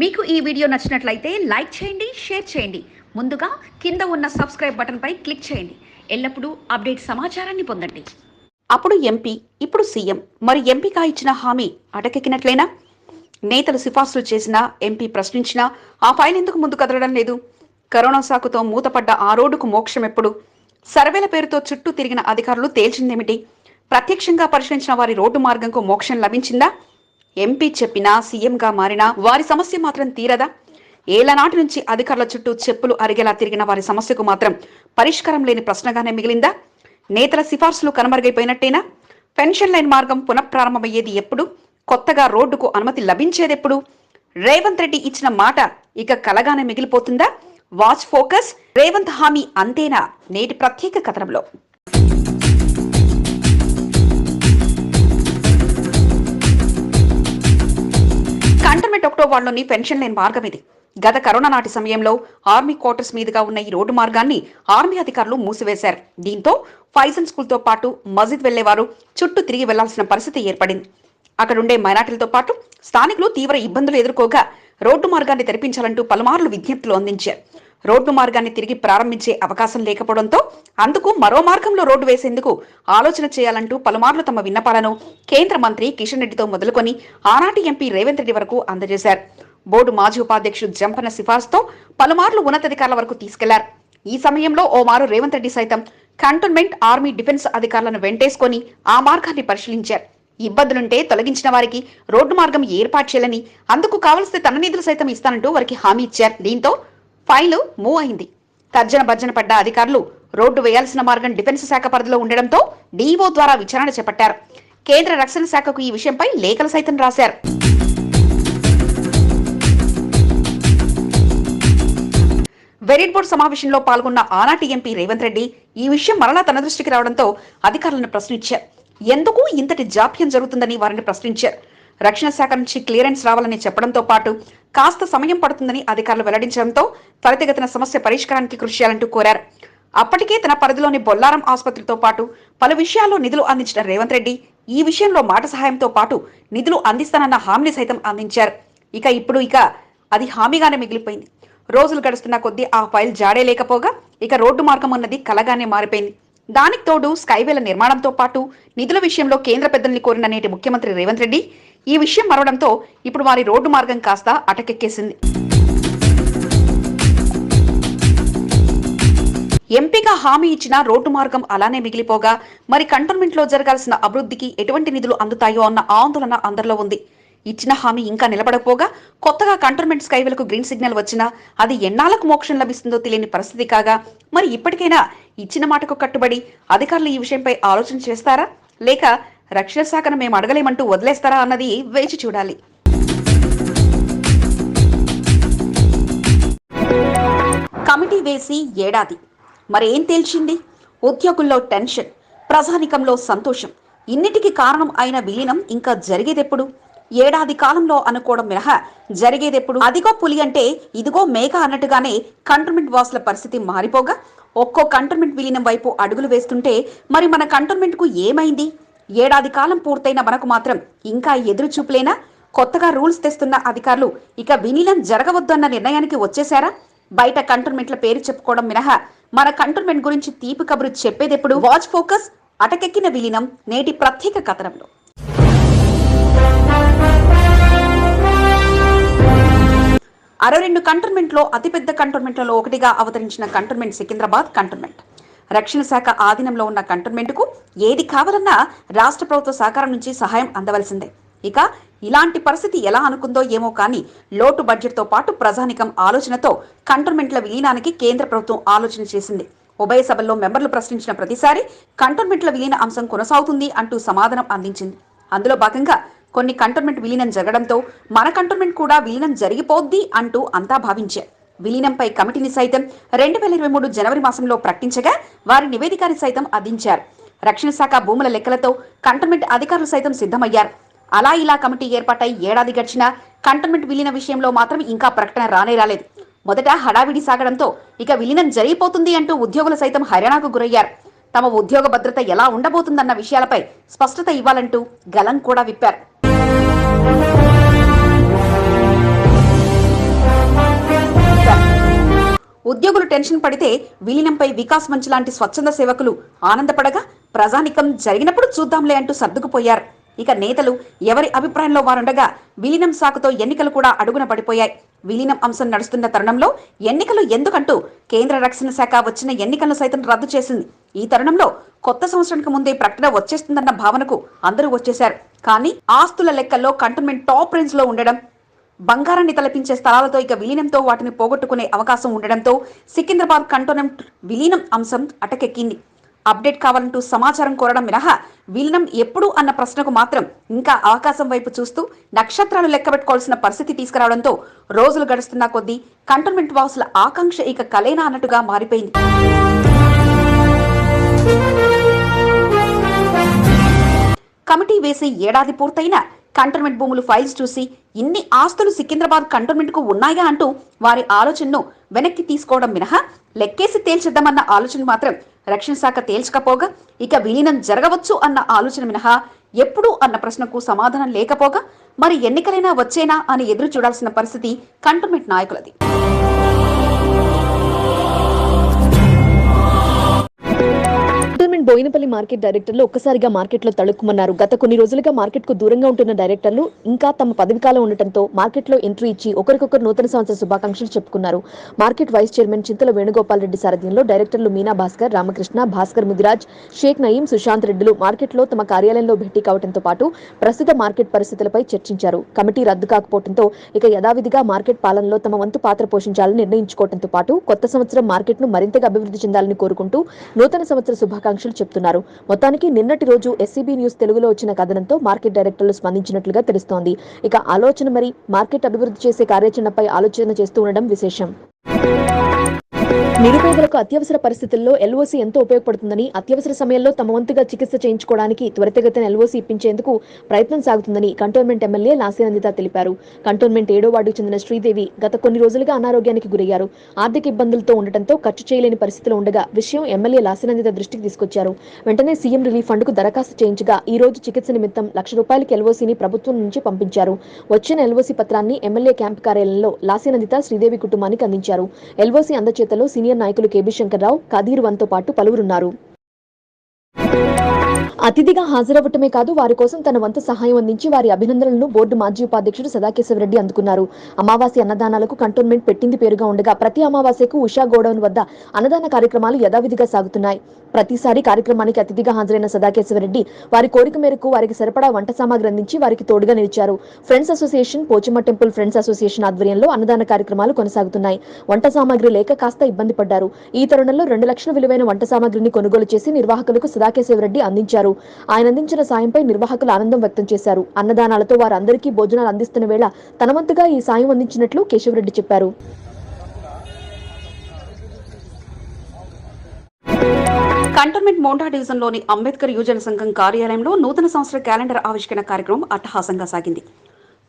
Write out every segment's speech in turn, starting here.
మీకు ఈ వీడియో నచ్చినట్లయితే లైక్ చేయండి షేర్ చేయండి. ముందుగా కింద ఉన్న సబ్స్క్రైబ్ బటన్పై క్లిక్ చేయండి. ఎల్లప్పుడూ అప్డేట్ సమాచారాన్ని పొందండి. అప్పుడు ఎంపీ ఇప్పుడు సీఎం. మరి ఎంపీగా ఇచ్చిన హామీ అటకెక్కినట్లేనా? నేతలు సిఫార్సులు చేసినా ఎంపీ ప్రశ్నించినా ఆ ఫైల్ ఎందుకు ముందు కదలడం లేదు? కరోనా సాకుతో మూతపడ్డ ఆ రోడ్డుకు మోక్షం ఎప్పుడు? సర్వేల పేరుతో చుట్టూ తిరిగిన అధికారులు తేల్చిందేమిటి? ప్రత్యక్షంగా పరిశీలించిన వారి రోడ్డు మార్గంకు మోక్షం లభించిందా? ఎంపీ చెప్పినా సీఎంగా మారినా వారి సమస్య మాత్రం తీరదా? ఏలనాటి నుంచి అధికారుల చుట్టూ చెప్పులు అరిగేలా తిరిగిన వారి సమస్యకు మాత్రం పరిష్కారం లేని ప్రశ్నగానే మిగిలిందా? నేతల సిఫార్సులు కనుమరుగైపోయినట్టేనా? పెన్షన్ లైన్ మార్గం పునఃప్రారంభమయ్యేది ఎప్పుడు? కొత్తగా రోడ్డుకు అనుమతి లభించేదెప్పుడు? రేవంత్ రెడ్డి ఇచ్చిన మాట ఇక కలగానే మిగిలిపోతుందా? వాచ్ ఫోకస్ రేవంత్ హామీ అంతేనా? నేటి ప్రత్యేక కథనంలో. కంటోన్మెంట్ ఒకటో వార్డులోని పెన్షన్ లేని మార్గం ఇది. గత కరోనా నాటి సమయంలో ఆర్మీ క్వార్టర్స్ మీదుగా ఉన్న ఈ రోడ్డు మార్గాన్ని ఆర్మీ అధికారులు మూసివేశారు. దీంతో ఫైజన్ స్కూల్తో పాటు మస్జిద్ వెళ్ళేవారు చుట్టూ తిరిగి వెళ్ళాల్సిన పరిస్థితి ఏర్పడింది. అక్కడుండే మైనార్టీలతో పాటు స్థానికులు తీవ్ర ఇబ్బందులు ఎదుర్కోగా రోడ్డు మార్గాన్ని తెరిపించాలంటూ పలుమార్లు విజ్ఞప్తులు అందించారు. రోడ్డు మార్గాన్ని తిరిగి ప్రారంభించే అవకాశం లేకపోవడంతో అందుకు మరో మార్గంలో రోడ్డు వేసేందుకు ఆలోచన చేయాలంటూ పలుమార్లు తమ విన్నపాలను కేంద్ర మంత్రి కిషన్ రెడ్డితో మొదలుకొని ఆనాటి ఎంపీ రేవంత్ రెడ్డి వరకు అందజేశారు. బోర్డు మాజీ ఉపాధ్యక్షుడు జంపన సిఫార్సుతో పలుమార్లు ఉన్నతాధికారుల వరకు తీసుకెళ్ళారు. ఈ సమయంలో ఓ మారు రేవంత్ రెడ్డి సైతం కంటోన్మెంట్ ఆర్మీ డిఫెన్స్ అధికారులను వెంటేసుకొని ఆ మార్గాన్ని పరిశీలించారు. ఇబ్బందులుంటే తొలగించిన వారికి రోడ్డు మార్గం ఏర్పాటు చేయాలని అందుకు కావలసిన తన నిధులు సైతం ఇస్తానంటూ వారికి హామీ ఇచ్చారు. దీంతో ఫైల్ మూవ్ అయింది. తర్జన భర్జన పడ్డ అధికారులు రోడ్డు వేయాల్సిన మార్గం డిఫెన్స్ శాఖ పరిధిలో ఉండడంతో డీఓ ద్వారా విచారణ చేపట్టారు. కేంద్ర రక్షణ శాఖకు ఈ విషయంపై లేఖలు సైతం రాశారు. వెరిట్ బోర్డు సమావేశంలో పాల్గొన్న ఆనాటి ఎంపీ రేవంత్ రెడ్డి ఈ విషయం మరలా తన దృష్టికి రావడంతో అధికారులను ప్రశ్నించారు. ఎందుకు ఇంతటి జాప్యం జరుగుతుందని వారిని ప్రశ్నించారు. రక్షణ శాఖ నుంచి క్లియరెన్స్ రావాలని చెప్పడంతో పాటు కాస్త సమయం పడుతుందని అధికారులు వెల్లడించడంతో త్వరితగతిన సమస్య పరిష్కారానికి కృషి చేయాలంటూ కోరారు. అప్పటికే తన పరిధిలోని బొల్లారం ఆసుపత్రితో పాటు పలు విషయాల్లో నిధులు అందించిన రేవంత్ రెడ్డి ఈ విషయంలో మాట సహాయంతో పాటు నిధులు అందిస్తానన్న హామీని సైతం అందించారు. ఇక ఇప్పుడు ఇక అది హామీగానే మిగిలిపోయింది. రోజులు గడుస్తున్న కొద్దీ ఆ ఫైల్ జాడే లేకపోగా ఇక రోడ్డు మార్గం ఉన్నది కలగానే మారిపోయింది. దానికి తోడు స్కైవేల నిర్మాణంతో పాటు నిధుల విషయంలో కేంద్ర పెద్దల్ని కోరిన నేటి ముఖ్యమంత్రి రేవంత్ రెడ్డి ఈ విషయం మరవడంతో ఇప్పుడు వారి రోడ్డు మార్గం కాస్త అటకెక్కేసింది. ఎంపీగా హామీ ఇచ్చిన రోడ్డు మార్గం అలానే మిగిలిపోగా మరి కంటోన్మెంట్లో జరగాల్సిన అభివృద్ధికి ఎటువంటి నిధులు అందుతాయో అన్న ఆందోళన అందరిలో ఉంది. ఇచ్చిన హామీ ఇంకా నిలబడకపోగా కొత్తగా కంటోన్మెంట్ స్కైవేలకు గ్రీన్ సిగ్నల్ వచ్చినా అది ఎన్నాళ్ళకు మోక్షం లభిస్తుందో తెలియని పరిస్థితి కాగా మరి ఇప్పటికైనా ఇచ్చిన మాటకు కట్టుబడి అధికారులు ఈ విషయంపై ఆలోచన చేస్తారా? లేక రక్షణ శాఖను మేము అడగలేమంటూ వదిలేస్తారా అన్నది వేచి చూడాలి. కమిటీ వేసి ఏడాది. మరేం తేల్చింది? ఉద్యోగుల్లో టెన్షన్ ప్రజానికంలో సంతోషం. ఇన్నిటికి కారణం అయిన విలీనం ఇంకా జరిగేదెప్పుడు? ఏడాది కాలంలో అనుకోవడం మినహా జరిగేదెప్పుడు? అదిగో పులి అంటే ఇదిగో మేక అన్నట్టుగానే కంటోన్మెంట్ వాసుల పరిస్థితి మారిపోగా ఒక్కో కంటోన్మెంట్ విలీనం వైపు అడుగులు వేస్తుంటే మరి మన కంటోన్మెంట్కు ఏమైంది? ఏడాది కాలం పూర్తయిన మనకు మాత్రం ఇంకా ఎదురు చూపులేనా? కొత్తగా రూల్స్ తెస్తున్న అధికారులు ఇక విలీనం జరగవద్దన్న నిర్ణయానికి వచ్చేశారా? బయట కంటోన్మెంట్ల పేరు చెప్పుకోవడం మినహా మన కంటోన్మెంట్ గురించి తీపి కబురు చెప్పేదెప్పుడు? వాచ్ ఫోకస్ అటకెక్కిన విలీనం నేటి ప్రత్యేక కథనంలో. అరవై రెండు కంటోన్మెంట్లో అతిపెద్ద కంటోన్మెంట్లలో ఒకటిగా అవతరించిన కంటోన్మెంట్ సికింద్రాబాద్ కంటోన్మెంట్. రక్షణ శాఖ ఆధీనంలో ఉన్న కంటోన్మెంట్కు ఏది కావాలన్నా రాష్ట్ర ప్రభుత్వ సహకారం నుంచి సహాయం అందవలసిందే. ఇక ఇలాంటి పరిస్థితి ఎలా అనుకుందో ఏమో కానీ లోటు బడ్జెట్తో పాటు ప్రజానికం ఆలోచనతో కంటోన్మెంట్ల విలీనానికి కేంద్ర ప్రభుత్వం ఆలోచన చేసింది. ఉభయ సభల్లో మెంబర్లు ప్రశ్నించిన ప్రతిసారి కంటోన్మెంట్ల విలీన అంశం కొనసాగుతుంది అంటూ సమాధానం అందించింది. అందులో భాగంగా కొన్ని కంటోన్మెంట్ విలీనం జరగడంతో మన కంటోన్మెంట్ కూడా విలీనం జరిగిపోద్ది అంటూ అంతా భావించారు. విలీనంపై కమిటీని సైతం రెండు వేల ఇరవై మూడు జనవరి మాసంలో ప్రకటించగా వారి నివేదికని సైతం అందించారు. రక్షణ శాఖ భూముల లెక్కలతో కంటోన్మెంట్ అధికారులు సైతం సిద్ధమయ్యారు. అలా ఇలా కమిటీ ఏర్పాటై ఏడాది గడిచినా కంటోన్మెంట్ విలీన విషయంలో మాత్రం ఇంకా ప్రకటన రానే రాలేదు. మొదట హడావిడి సాగడంతో ఇక విలీనం జరిగిపోతుంది అంటూ ఉద్యోగులు సైతం హర్యానాకు గురయ్యారు. తమ ఉద్యోగ భద్రత ఎలా ఉండబోతుందన్న విషయాలపై స్పష్టత ఇవ్వాలంటూ గలం కూడా విప్పారు. ఉద్యోగులు టెన్షన్ పడితే విలీనంపై వికాస్ మంచ్ లాంటి స్వచ్ఛంద సేవకులు ఆనందపడగా ప్రజానికం జరిగినప్పుడు చూద్దాంలే అంటూ సర్దుకుపోయారు. ఇక నేతలు ఎవరి అభిప్రాయంలో వారుండగా విలీనం సాకుతో ఎన్నికలు కూడా అడుగున పడిపోయాయి. విలీనం అంశం నడుస్తున్న తరుణంలో ఎన్నికలు ఎందుకంటూ కేంద్ర రక్షణ శాఖ వచ్చిన ఎన్నికలను సైతం రద్దు చేసింది. ఈ తరుణంలో కొత్త సంవత్సరానికి ముందే ప్రకటన వచ్చేస్తుందన్న భావనకు అందరూ వచ్చేశారు. కానీ ఆస్తుల లెక్కల్లో కంటోన్మెంట్ టాప్ రేంజ్లో ఉండడం బంగారాన్ని తలపించే స్థలాలతో ఇక విలీనంతో వాటిని పోగొట్టుకునే అవకాశం ఉండడంతో సికింద్రాబాద్ కంటోన్మెంట్ విలీనం అంశం అటకెక్కింది. అప్డేట్ కావాలంటూ సమాచారం కోరడం మినహా విలీనం ఎప్పుడు అన్న ప్రశ్నకు మాత్రం ఇంకా అవకాశం వైపు చూస్తూ నక్షత్రాలు లెక్కబెట్టుకోవాల్సిన పరిస్థితి తీసుకురావడంతో రోజులు గడుస్తున్న కొద్దీ కంటోన్మెంట్ వాసుల ఆకాంక్ష ఇక కలేనా అన్నట్టుగా మారిపోయింది. కమిటీ వేసి ఏడాది పూర్తయినా కంటోన్మెంట్ భూములు ఫైల్స్ చూసి ఇన్ని ఆస్తులు సికింద్రాబాద్ కంటోన్మెంట్కు ఉన్నాయా అంటూ వారి ఆలోచనను వెనక్కి తీసుకోవడం మినహా లెక్కేసి తేల్చేద్దామన్న ఆలోచన మాత్రం రక్షణ శాఖ తేల్చకపోగా ఇక విలీనం జరగవచ్చు అన్న ఆలోచన మినహా ఎప్పుడు అన్న ప్రశ్నకు సమాధానం లేకపోగా మరి ఎన్నికలైనా వచ్చేనా అని ఎదురు చూడాల్సిన పరిస్థితి కంటోన్మెంట్ నాయకులది. బోయినపల్లి మార్కెట్ డైరెక్టర్లు ఒక్కసారిగా మార్కెట్లో తడుక్కుమన్నారు గత కొన్ని రోజులుగా మార్కెట్కు దూరంగా ఉంటున్న డైరెక్టర్లు ఇంకా తమ పదవికాలం ఉండటంతో మార్కెట్లో ఎంట్రీ ఇచ్చి ఒకరికొకరు నూతన సంవత్సర శుభాకాంక్షలు చెప్పుకున్నారు. Market vice chairman Chintala Venugopal Reddy సారథ్యంలో డైరెక్టర్లు మీనా భాస్కర్ రామకృష్ణ భాస్కర్ ముదిరాజ్ షేక్ నయీం సుశాంత్ రెడ్డిలు మార్కెట్లో తమ కార్యాలయంలో భేటీ కావడంతో పాటు ప్రస్తుత మార్కెట్ పరిస్థితులపై చర్చించారు. కమిటీ రద్దు కాకపోవడంతో ఇక యథావిధిగా మార్కెట్ పాలనలో తమ వంతు పాత్ర పోషించాలని నిర్ణయించుకోవడంతో పాటు కొత్త సంవత్సరం మార్కెట్ను మరింతగా అభివృద్ధి చెందాలని కోరుకుంటూ నూతన సంవత్సర శుభాకాంక్షలు చెప్తున్నారు. మొత్తానికి నిన్నటి రోజు ఎస్సీబీ న్యూస్ తెలుగులో వచ్చిన కథనంతో మార్కెట్ డైరెక్టర్లు స్పందించినట్లుగా తెలుస్తోంది. ఇక ఆలోచన మరి మార్కెట్ అభివృద్ధి చేసే కార్యాచరణపై ఆలోచన చేస్తూ ఉండడం విశేషం. నిరుపేదలకు అత్యవసర పరిస్థితుల్లో ఎల్ఓసి ఎంతో ఉపయోగపడుతుందని అత్యవసర సమయంలో తమ వంతుగా చికిత్స చేయించుకోవడానికి త్వరితగతిన ఎల్ఓసి ఇప్పించేందుకు ప్రయత్నం సాగుతుందని కంటోన్మెంట్ ఎమ్మెల్యే లాసినందిత తెలిపారు. కంటోన్మెంట్ ఏడో వార్డుకు చెందిన శ్రీదేవి గత కొన్ని రోజులుగా అనారోగ్యానికి గురయ్యారు. ఆర్థిక ఇబ్బందులతో ఉండటంతో ఖర్చు చేయలేని పరిస్థితిలో ఉండగా విషయం ఎమ్మెల్యే లాసినందిత దృష్టికి తీసుకొచ్చారు. వెంటనే సీఎం రిలీఫ్ ఫండ్కు దరఖాస్తు చేయించగా ఈ రోజు చికిత్స నిమిత్తం లక్ష రూపాయలకి ఎల్ఓసీని ప్రభుత్వం నుంచి పంపించారు. వచ్చిన ఎల్ఓసీ పత్రాన్ని ఎమ్మెల్యే క్యాంప్ కార్యాలయంలో లాసినందిత శ్రీదేవి కుటుంబానికి అందించారు. ఎల్ఓసీ అందచేతలో సీనియర్ నాయకులు కేబీ శంకర్రావు కదీర్ వన్తో పాటు పలువురున్నారు. అతిథిగా హాజరవ్వటమే కాదు వారి కోసం తన వంతు సహాయం అందించి వారి అభినందనలను బోర్డు మాజీ ఉపాధ్యక్షుడు సదాకేశవరెడ్డి అందుకున్నారు. అమావాస్య అన్నదానాలకు కంటోన్మెంట్ పెట్టింది పేరుగా ఉండగా ప్రతి అమావాస్యకు ఉషా గోడౌన్ వద్ద అన్నదాన కార్యక్రమాలు యథావిధిగా సాగుతున్నాయి. ప్రతిసారి కార్యక్రమానికి అతిథిగా హాజరైన సదాకేశవరెడ్డి వారి కోరిక మేరకు వారికి సరిపడా వంట సామాగ్రి అందించి వారికి తోడుగా నిలిచారు. Friends association Pochamma temple friends association ఆధ్వర్యంలో అన్నదాన కార్యక్రమాలు కొనసాగుతున్నాయి. వంట సామాగ్రి లేక కాస్త ఇబ్బంది పడ్డారు. ఈ తరుణంలో రెండు లక్షల విలువైన వంట సామాగ్రిని కొనుగోలు చేసి నిర్వాహకులకు సదాకేశవరెడ్డి అందించారు. ఆయన అందించిన సాయంపై నిర్వాహకులు ఆనందం వ్యక్తం చేశారు. అన్నదానాలతో వారందరికీ భోజనాలు అందిస్తున్న వేళ తనవంతుగా ఈ సాయం అందించినట్లు కేశవరెడ్డి చెప్పారు. కంటోన్మెంట్ మోండా డివిజన్లోని అంబేద్కర్ యువజన సంఘం కార్యాలయంలో నూతన సంవత్సర క్యాలెండర్ ఆవిష్కరణ కార్యక్రమం అట్టహాసంగా సాగింది.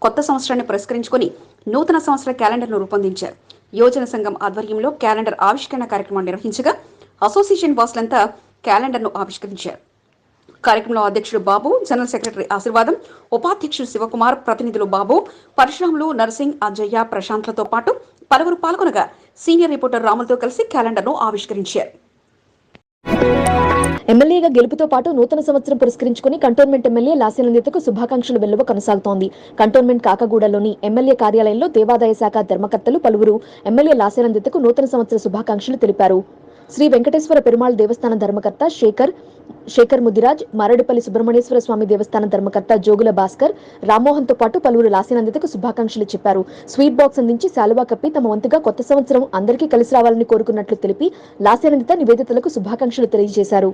కొత్త సంవత్సరాన్ని పురస్కరించుకుని నూతన సంవత్సర క్యాలెండర్ను రూపొందించారు. యువజన సంఘం ఆధ్వర్యంలో క్యాలెండర్ ఆవిష్కరణ కార్యక్రమం నిర్వహించగా అసోసియేషన్ బాసులంతా క్యాలెండర్ను ఆవిష్కరించారు. కార్యక్రమంలో అధ్యక్షుడు బాబు జనరల్ సెక్రటరీ ఆశీర్వాదం ఉపాధ్యక్షుడు శివకుమార్ ప్రతినిధులు బాబు పరశురాములు నర్సింగ్ అజయ్య ప్రశాంత్లతో పాటు పలువురు పాల్గొనగా సీనియర్ రిపోర్టర్ రాములతో కలిసి క్యాలెండర్ను ఆవిష్కరించారు. ఎమ్మెల్యేగా గెలుపుతో పాటు నూతన సంవత్సరం పురస్కరించుకుని కంటోన్మెంట్ ఎమ్మెల్యే లాసినందితకు శుభాకాంక్షలు వెల్లువ కొనసాగుతోంది. కంటోన్మెంట్ కాకగూడలోని ఎమ్మెల్యే కార్యాలయంలో దేవాదాయ శాఖ ధర్మకర్తలు పలువురు ఎమ్మెల్యే లాసినందితకు నూతన సంవత్సర శుభాకాంక్షలు తెలిపారు. శ్రీ వెంకటేశ్వర పెరుమాళ్ దేవస్థాన ధర్మకర్త శేఖర్ శేఖర్ ముదిరాజ్ మారడిపల్లి సుబ్రహ్మణ్యేశ్వర స్వామి దేవస్థానం ధర్మకర్త జోగుల భాస్కర్ రామ్మోహన్తో పాటు పలువురు లాసినందుకు శుభాకాంక్షలు చెప్పారు. స్వీట్ బాక్స్ అందించి శాలువా కప్పి తమ వంతుగా కొత్త సంవత్సరం అందరికీ కలిసి రావాలని కోరుకున్నట్లు తెలిపి లాసినందిత నివేదితలకు శుభాకాంక్షలు తెలియజేశారు.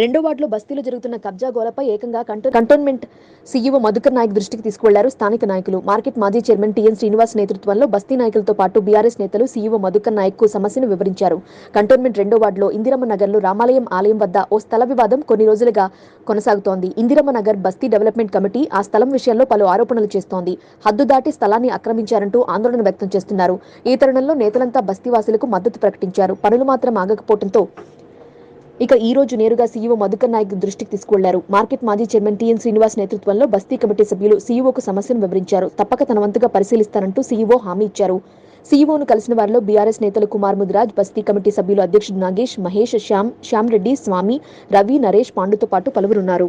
రెండో వార్డులో బస్తీలో జరుగుతున్న కబ్జా గోలపై ఏకంగా కంటో కంటోన్మెంట్ సీఈఓ మధుకర్ నాయక్ దృష్టికి తీసుకువెళ్ళారు. స్థానిక నాయకులు మార్కెట్ మాజీ చైర్మన్ టీఎన్ శ్రీనివాస్ నేతృత్వంలో బస్తీ నాయకులతో పాటు బీఆర్ఎస్ నేతలు సీఈఓ మధుకర్ నాయక్కు సమస్యను వివరించారు. కంటోన్మెంట్ రెండో వార్డులో ఇందిరమ్మ నగర్లో రామాలయం ఆలయం వద్ద ఓ స్థల వివాదం కొన్ని రోజులుగా కొనసాగుతోంది. ఇందిరమ్మ నగర్ బస్తీ డెవలప్మెంట్ కమిటీ ఆ స్థలం విషయంలో పలు ఆరోపణలు చేస్తోంది. హద్దు దాటి స్థలాన్ని ఆక్రమించారంటూ ఆందోళన వ్యక్తం చేస్తున్నారు. ఈ తరుణంలో నేతలంతా బస్తీవాసులకు మద్దతు ప్రకటించారు. పనులు మాత్రం ఆగకపోవడంతో ఇక ఈ రోజు నేరుగా C E O Madhukar Naik దృష్టికి తీసుకువెళ్ళారు. మార్కెట్ మాజీ చైర్మన్ టీఎన్ శ్రీనివాస్ నేతృత్వంలో బస్తీ కమిటీ సభ్యులు సీఈఓకు సమస్యను వివరించారు. తప్పక తన వంతుగా పరిశీలిస్తారంటూ సీఈఓ హామీ ఇచ్చారు. సీఈఓను కలిసిన వారిలో బీఆర్ఎస్ నేతలు కుమార్ ముదిరాజ్ బస్తీ కమిటీ సభ్యులు అధ్యక్షుడు నాగేష్ మహేష్ శ్యామ్ శ్యామ్ రెడ్డి స్వామి రవి నరేష్ పాండుతో పాటు పలువురున్నారు.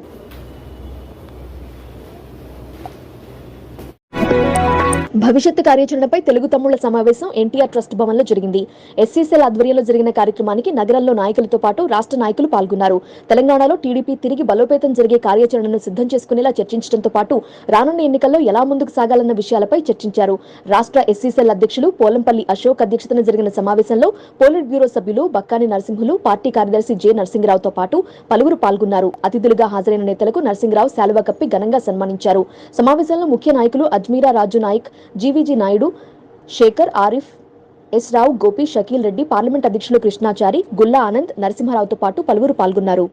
భవిష్యత్తు కార్యాచరణపై తెలుగు తమ్ముళ్ళ సమావేశం ఎన్టీఆర్ ట్రస్ట్ భవన్లో జరిగింది. ఎస్సీసీల ఆధ్వర్యంలో జరిగిన కార్యక్రమానికి నగరంలో నాయకులతో పాటు రాష్ట్ర నాయకులు పాల్గొన్నారు. తెలంగాణలో టీడీపీ తిరిగి బలోపేతం జరిగే కార్యాచరణను సిద్ధం చేసుకునేలా చర్చించడంతో పాటు రానున్న ఎన్నికల్లో ఎలా ముందుకు సాగాలన్న విషయాలపై చర్చించారు. రాష్ట్ర ఎస్సీసీల అధ్యక్షులు పోలంపల్లి అశోక్ అధ్యక్షతన జరిగిన సమావేశంలో పోలిట్ బ్యూరో సభ్యులు బక్కాని నరసింహులు పార్టీ కార్యదర్శి జె నరసింహరావుతో పాటు పలువురు పాల్గొన్నారు. అతిథులుగా హాజరైన నేతలకు నరసింహరావు శాలువా కప్పి ఘనంగా సన్మానించారు. సమావేశంలో ముఖ్య నాయకులు Ajmeera Raju Nayak GVG Naidu Shekhar Arif S Rao Gopi Shakeel Reddy parliament అధ్యక్షులు కృష్ణాచారి గుల్లా ఆనంద్ నరసింహారావుతో పాటు పలువురు పాల్గొన్నారు.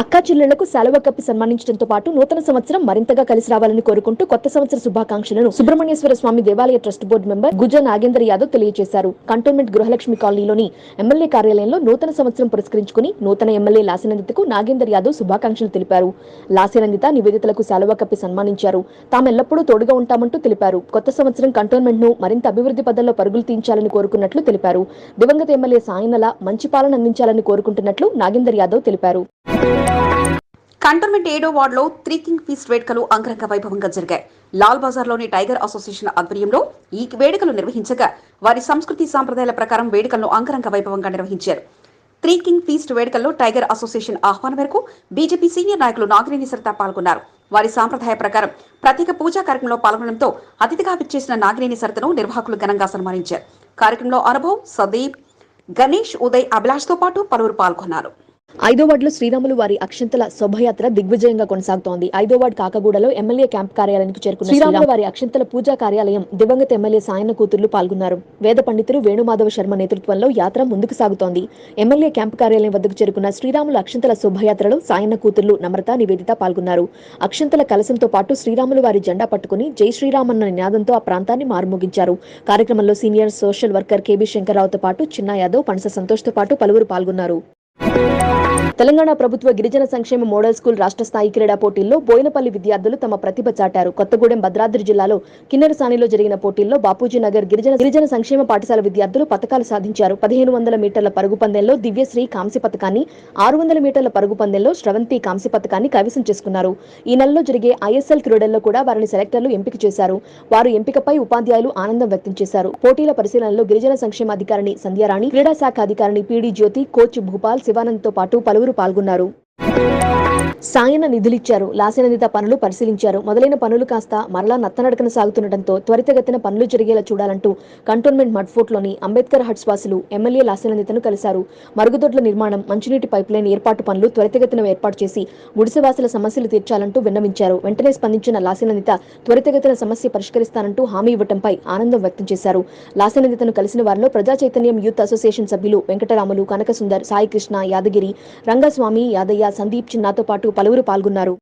అక్కా చెల్లెళ్ళకు సెలవు కప్పి సన్మానించడంతో పాటు నూతన సంవత్సరం మరింతగా కలిసి రావాలని కోరుకుంటూ కొత్త సంవత్సర శుభాకాంక్షలను సుబ్రహ్మణ్యేశ్వర స్వామి దేవాలయ trust board member Guja Nagender Yadav తెలియజేశారు. కంటోన్మెంట్ గృహలక్ష్మి కాలనీలోని ఎమ్మెల్యే కార్యాలయంలో నూతన సంవత్సరం పురస్కరించుకుని నూతన ఎమ్మెల్యే లాసినందితకు నాగేందర్ యాదవ్ శుభాకాంక్షలు తెలిపారు. లాసినందిత నివేదితలకు సెలవు కప్పి సన్మానించారు. తామెల్లప్పుడూ తోడుగా ఉంటామంటూ తెలిపారు. కొత్త సంవత్సరం కంటోన్మెంట్ను మరింత అభివృద్ధి పదంలో పరుగులు తీయించాలని కోరుకున్నట్లు తెలిపారు. దివంగత ఎమ్మెల్యే సాయనల మంచి పాలన అందించాలని కోరుకుంటున్నట్లు నాగేందర్ యాదవ్ తెలిపారు. కంటోన్మెంట్ ఏడో వార్డులో త్రీ కింగ్ ఫీస్ట్ వేడుకలు అంగరంగ వైభవంగా జరిగాయి. లాల్ బజార్లోని టైగర్ అసోసియేషన్ ఆధ్వర్యంలో ఈ వేడుకలు నిర్వహించగా వారి సంస్కృతి సాంప్రదాయాల ప్రకారం వేడుకలను అంగరంగ వైభవంగా నిర్వహించారు. త్రీ కింగ్ ఫీస్ట్ వేడుకల్లో టైగర్ అసోసియేషన్ ఆహ్వానం మేరకు బీజేపీ సీనియర్ నాయకులు నాగినేని సరిత పాల్గొన్నారు. వారి సాంప్రదాయ ప్రకారం ప్రత్యేక పూజా కార్యక్రమంలో పాల్గొనడంతో అతిథిగా విచ్చేసిన నాగినేని సరితను నిర్వాహకులు ఘనంగా సన్మానించారు. కార్యక్రమంలో అనుభవ్ సదీప్ గణేష్ ఉదయ్ అభిలాష్తో పాటు పలువురు పాల్గొన్నారు. ఐదో వార్డులో శ్రీరాములు వారి అక్షంతల శోభయాత్ర దిగ్విజయంగా కొనసాగుతోంది. ఐదో వార్డు కాకగూడలో ఎమ్మెల్యే క్యాంప్ కార్యాలయానికి చేరుకున్న శ్రీరాములు వారి అక్షంతల పూజా కార్యాలయం దివంగత ఎమ్మెల్యే సాయన్న కూతుర్లు పాల్గొన్నారు. వేద పండితులు వేణుమాధవ శర్మ నేతృత్వంలో యాత్ర ముందుకు సాగుతోంది. ఎమ్మెల్యే క్యాంప్ కార్యాలయం వద్దకు చేరుకున్న శ్రీరాముల అక్షంతల శోభయాత్రలో సాయన్న కూతుర్లు నమ్రత నివేదిత పాల్గొన్నారు. అక్షంతల కలశంతో పాటు శ్రీరాములు వారి జెండా పట్టుకుని జై శ్రీరామ్ అన్న నినాదంతో ఆ ప్రాంతాన్ని మారుమోగించారు. కార్యక్రమంలో సీనియర్ సోషల్ వర్కర్ కేబీ శంకర్రావుతో పాటు చిన్న యాదవ్ పనస సంతోష్తో పాటు పలువురు పాల్గొన్నారు. తెలంగాణ ప్రభుత్వ గిరిజన సంక్షేమ మోడల్ స్కూల్ రాష్ట్ర స్థాయి క్రీడా పోటీల్లో బోయినపల్లి విద్యార్థులు తమ ప్రతిభ చాటారు. కొత్తగూడెం భద్రాద్రి జిల్లాలో కిన్నెరసానిలో జరిగిన పోటీల్లో బాపూజీ నగర్ గిరిజన గిరిజన సంక్షేమ పాఠశాల విద్యార్థులు పథకాలు సాధించారు. పదిహేను వందల మీటర్ల పరుగు పందెంలో దివ్యశ్రీ కాంస్య పథకాన్ని ఆరు వందల మీటర్ల పరుగు పందెంలో శ్రవంతి కాంస్య పథకాన్ని కైవసం చేసుకున్నారు. ఈ నెలలో జరిగే ఐఎస్ఎల్ క్రీడల్లో కూడా వారిని సెలెక్టర్లు ఎంపిక చేశారు. వారు ఎంపికపై ఉపాధ్యాయులు ఆనందం వ్యక్తం చేశారు. పోటీల పరిశీలనలో గిరిజన సంక్షేమ అధికారిని సంధ్యారాణి క్రీడా శాఖ అధికారిని పీడి జ్యోతి కోచ్ భూపాల్ శివానంద్తో పాటు పలువురు పాల్గొన్నారు? సాయన నిధులిచ్చారు. లాసినందిత పనులు పరిశీలించారు. మొదలైన పనులు కాస్త మరలా నత్తనడకన సాగుతుండటంతో త్వరితగతిన పనులు జరిగేలా చూడాలంటూ కంటోన్మెంట్ మడ్ఫోర్ట్లోని అంబేద్కర్ హట్స్ వాసులు ఎమ్మెల్యే లాసినందితను కలిశారు. మరుగుదొడ్ల నిర్మాణం మంచినీటి పైప్లైన్ ఏర్పాటు పనులు త్వరితగతిన ఏర్పాటు చేసి గుడిసెవాసుల సమస్యలు తీర్చాలంటూ విన్నవించారు. వెంటనే స్పందించిన లాసినందిత త్వరితగతిన సమస్య పరిష్కరిస్తానంటూ హామీ ఇవ్వటంపై ఆనందం వ్యక్తం చేశారు. లాసినందితను కలిసిన వారిలో ప్రజా చైతన్యం యూత్ అసోసియేషన్ సభ్యులు వెంకటరాములు కనకసుందర్ సాయికృష్ణ యాదగిరి రంగస్వామి యాదయ్య సందీప్ చిన్నాతో పాటు పలువురు పాల్గొన్నారు.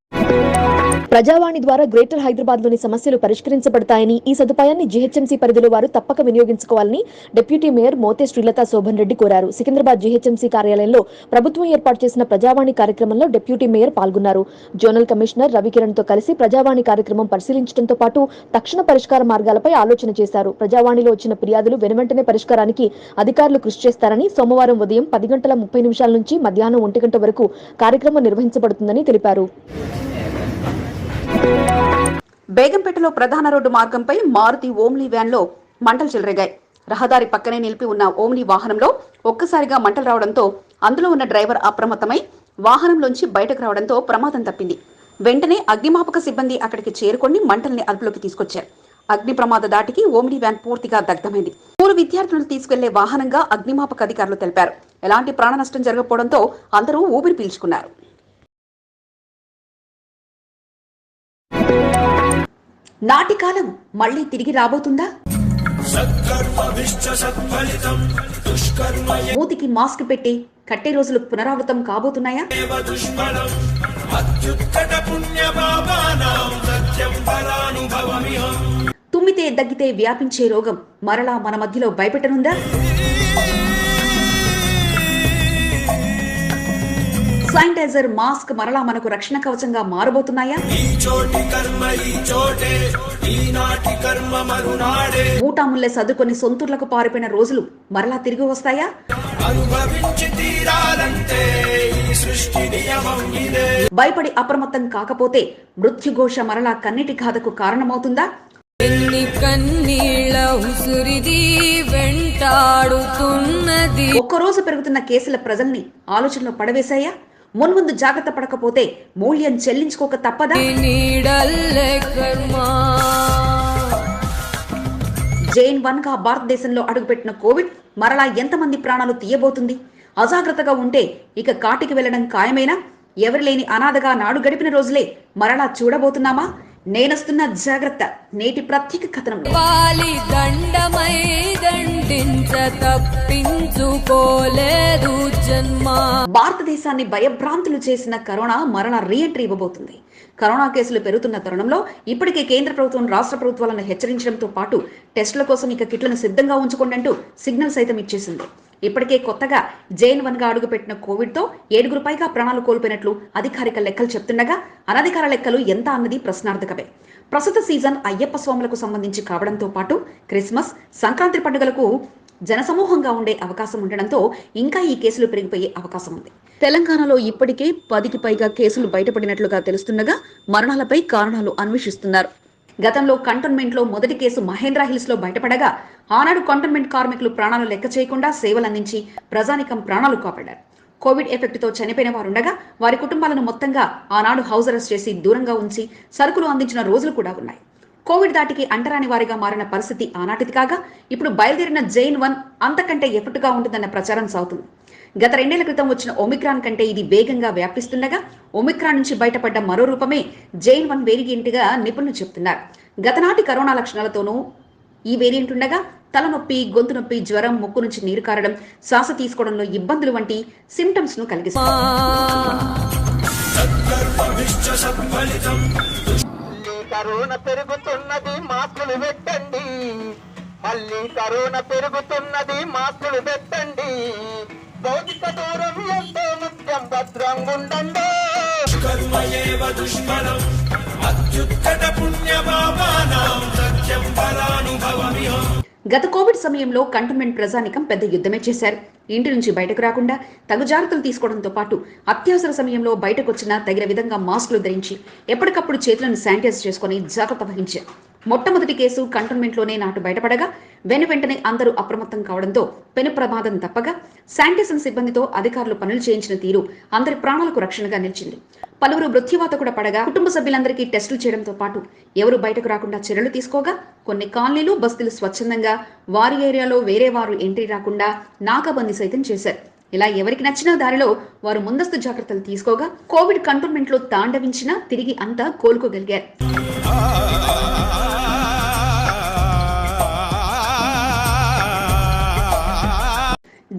ప్రజావాణి ద్వారా గ్రేటర్ హైదరాబాద్లోని సమస్యలు పరిష్కరించబడతాయని ఈ సదుపాయాన్ని జీహెచ్ఎంసీ పరిధిలో వారు తప్పక వినియోగించుకోవాలని డిప్యూటీ మేయర్ మోతే శ్రీలత శోభన్ రెడ్డి కోరారు. సికింద్రాబాద్ జీహెచ్ఎంసీ కార్యాలయంలో ప్రభుత్వం ఏర్పాటు చేసిన ప్రజావాణి కార్యక్రమంలో డిప్యూటీ మేయర్ పాల్గొన్నారు. జోనల్ కమిషనర్ రవికిరణ్తో కలిసి ప్రజావాణి కార్యక్రమం పరిశీలించడంతో పాటు తక్షణ పరిష్కార మార్గాలపై ఆలోచన చేశారు. ప్రజావాణిలో వచ్చిన ఫిర్యాదులు వెనువెంటనే పరిష్కారానికి అధికారులు కృషి చేస్తారని సోమవారం ఉదయం పది గంటల ముప్పై నిమిషాల నుంచి మధ్యాహ్నం ఒంటి గంట వరకు కార్యక్రమం నిర్వహించబడుతుందని తెలిపారు. బేగంపేటలో ప్రధాన రోడ్డు మార్గంపై మారుతి ఓమ్లీ వ్యాన్లో మంటలు చెలరేగాయి. రహదారి పక్కనే నిలిపి ఉన్న ఓమ్లీ వాహనంలో ఒక్కసారిగా మంటలు రావడంతో అందులో ఉన్న డ్రైవర్ అప్రమత్తమై వాహనంలోంచి బయటకు రావడంతో ప్రమాదం తప్పింది. వెంటనే అగ్నిమాపక సిబ్బంది అక్కడికి చేరుకొని మంటల్ని అదుపులోకి తీసుకొచ్చారు. అగ్ని ప్రమాద దాటికి ఓమ్లీ వ్యాన్ పూర్తిగా దగ్ధమైంది. మూడు విద్యార్థులను తీసుకెళ్ళే వాహనంగా అగ్నిమాపక అధికారులు తెలిపారు. ఎలాంటి ప్రాణ నష్టం జరగకపోవడంతో అందరూ ఊపిరి పీల్చుకున్నారు. నాటి కాలం మళ్ళీ తిరిగి రాబోతుందా? మూతికి మాస్క్ పెట్టి కట్టే రోజులు పునరావృతం కాబోతున్నాయా? తుమ్మితే దగ్గితే వ్యాపించే రోగం మరలా మన మధ్యలో భయపెట్టనుందా? శానిటైజర్ మాస్క్ మరలా మనకు రక్షణ కవచంగా మారబోతున్నాయా? మూటాముల్లె సర్దుకొని సొంతూర్లకు పారిపోయిన రోజులు మరలా తిరిగి వస్తాయా? భయపడి అప్రమత్తం కాకపోతే మృత్యుఘోష మరలా కన్నిటి గాథకు కారణమవుతుందా? ఎన్ని కన్నీళ్ళ ఉసురిది వెంటాడుతున్నది. ఒక్కరోజు పెరుగుతున్న కేసుల ప్రజల్ని ఆలోచనలో పడవేశాయా? మున్ముందు జాగ్రత్త పడకపోతే మూల్యం చెల్లించుకోక తప్పదా? జైన్ వన్గా భారతదేశంలో అడుగుపెట్టిన కోవిడ్ మరలా ఎంతమంది ప్రాణాలు తీయబోతుంది? అజాగ్రత్తగా ఉంటే ఇక కాటికి వెళ్ళడం ఖాయమేనా? ఎవరు లేని అనాథగా నాడు గడిపిన రోజులే మరలా చూడబోతున్నామా? నేనొస్తున్న జాగ్రత్త నేటి ప్రత్యేక కథనంలో వాలి తప్పించుకోలేదు జన్మ. భారతదేశాన్ని భయభ్రాంతులు చేసిన కరోనా మరణ రీఎంట్రీ ఇవ్వబోతుంది. కరోనా కేసులు పెరుగుతున్న తరుణంలో ఇప్పటికే కేంద్ర ప్రభుత్వం రాష్ట్ర ప్రభుత్వాలను హెచ్చరించడంతో పాటు టెస్టుల కోసం ఇక కిట్లను సిద్ధంగా ఉంచుకోండి అంటూ సిగ్నల్ సైతం ఇచ్చేసింది. ఇప్పటికే కొత్తగా జైన్ వన్గా అడుగుపెట్టిన కోవిడ్తో ఏడుగురు పైగా ప్రాణాలు కోల్పోయినట్లు అధికారిక లెక్కలు చెప్తుండగా అనధికార లెక్కలు ఎంత అన్నది ప్రశ్నార్థకమే. ప్రస్తుత సీజన్ అయ్యప్ప స్వాములకు సంబంధించి కావడంతో పాటు క్రిస్మస్ సంక్రాంతి పండుగలకు జనసమూహంగా ఉండే అవకాశం ఉండడంతో ఇంకా ఈ కేసులు పెరిగిపోయే అవకాశం ఉంది. తెలంగాణలో ఇప్పటికే పదికి పైగా కేసులు బయటపడినట్లుగా తెలుస్తుండగా మరణాలపై కారణాలు అన్వేషిస్తున్నారు. గతంలో కంటోన్మెంట్లో మొదటి కేసు మహేంద్ర హిల్స్లో బయటపడగా ఆనాడు కంటోన్మెంట్ కార్మికులు ప్రాణాలు లెక్క చేయకుండా సేవలందించి ప్రజానికం ప్రాణాలు కాపాడారు. కోవిడ్ ఎఫెక్ట్తో చనిపోయిన వారుండగా వారి కుటుంబాలను మొత్తంగా ఆనాడు హౌస్ అరెస్ట్ చేసి దూరంగా ఉంచి సరుకులు అందించిన రోజులు కూడా ఉన్నాయి. కోవిడ్ దాటికి అంటరాని వారిగా మారిన పరిస్థితి ఆనాటిది కాగా ఇప్పుడు బయలుదేరిన జైన్ వన్ అంతకంటే ఎఫెక్ట్గా ఉంటుందన్న ప్రచారం సాగుతుంది. గత రెండేళ్ళ క్రితం వచ్చిన ఒమిక్రాన్ కంటే ఇది వేగంగా వ్యాపిస్తుండగా ఒమిక్రాన్ నుంచి బయటపడ్డ మరో రూపమే జైన్ వన్ వేరియంట్గా నిపుణులు చెబుతున్నారు గతనాటి కరోనా లక్షణాలతోనూ ఈ వేరియంట్ ఉండగా తలనొప్పి గొంతు నొప్పి జ్వరం ముక్కు నుంచి నీరు కారడం శ్వాస తీసుకోవడంలో ఇబ్బందులు వంటి సిమ్టమ్స్ను కలిగిస్తుంది కరోనా పెరుగుతున్నది మాస్కులు పెట్టండి. మళ్ళీ కరోనా పెరుగుతున్నది మాస్కులు పెట్టండి. భౌతిక దూరం ఎంతో ముఖ్యం భద్రంగా ఉండండి కర్మ ఏవ దుష్ఫలం అత్యుత్కట పుణ్యపాపానాం సత్యం ఫలానుభవమిహం. గత కోవిడ్ సమయంలో కంటోన్మెంట్ ప్రజానికం పెద్ద యుద్ధమే చేశారు. ఇంటి నుంచి బయటకు రాకుండా తగు జాగ్రత్తలు తీసుకోవడంతో పాటు అత్యవసర సమయంలో బయటకు వచ్చినా తగిన విధంగా మాస్కులు ధరించి ఎప్పటికప్పుడు చేతులను శానిటైజ్ చేసుకుని జాగ్రత్త వహించారు. మొట్టమొదటి కేసు కంటోన్మెంట్లోనే నాటు బయటపడగా వెను వెంటనే అందరూ అప్రమత్తం కావడంతో పెను ప్రమాదం తప్పగా శానిటేషన్ సిబ్బందితో అధికారులు పనులు చేయించిన తీరు అందరి ప్రాణాలకు రక్షణగా నిలిచింది. పలువురు మృత్యువాత కూడా పడగా కుటుంబ సభ్యులందరికీ టెస్టులు చేయడంతో పాటు ఎవరు బయటకు రాకుండా చర్యలు తీసుకోగా కొన్ని కాలనీలు బస్తీలు స్వచ్ఛందంగా వారి ఏరియాలో వేరే వారు ఎంట్రీ రాకుండా నాకాబందీ సైతం చేశారు. ఇలా ఎవరికి నచ్చిన దారిలో వారు ముందస్తు జాగ్రత్తలు తీసుకోగా కోవిడ్ కంటోన్మెంట్లో తాండవించినా తిరిగి అంతా కోలుకోగలిగారు.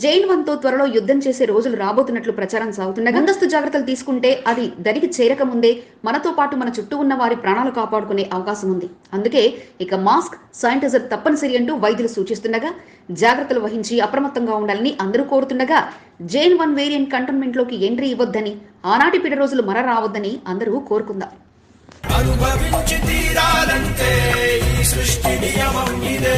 జైన్ వన్తో త్వరలో యుద్ధం చేసే రోజులు రాబోతున్నట్లు ప్రచారం సాగుతుండగా ముందస్తు జాగ్రత్తలు తీసుకుంటే అది దరికి చేరక ముందే మనతో పాటు మన చుట్టూ ఉన్న వారి ప్రాణాలు కాపాడుకునే అవకాశం ఉంది. అందుకే ఇక మాస్క్ శానిటైజర్ తప్పనిసరి అంటూ వైద్యులు సూచిస్తుండగా జాగ్రత్తలు వహించి అప్రమత్తంగా ఉండాలని అందరూ కోరుతుండగా జైన్ వన్ వేరియంట్ కంటోన్మెంట్లోకి ఎంట్రీ ఇవ్వద్దని ఆనాటి పిడ రోజులు మర రావద్దని అందరూ కోరుకుందాం. అనుభవించి తీరాలంటే ఈ సృష్టి నియమం ఇదే.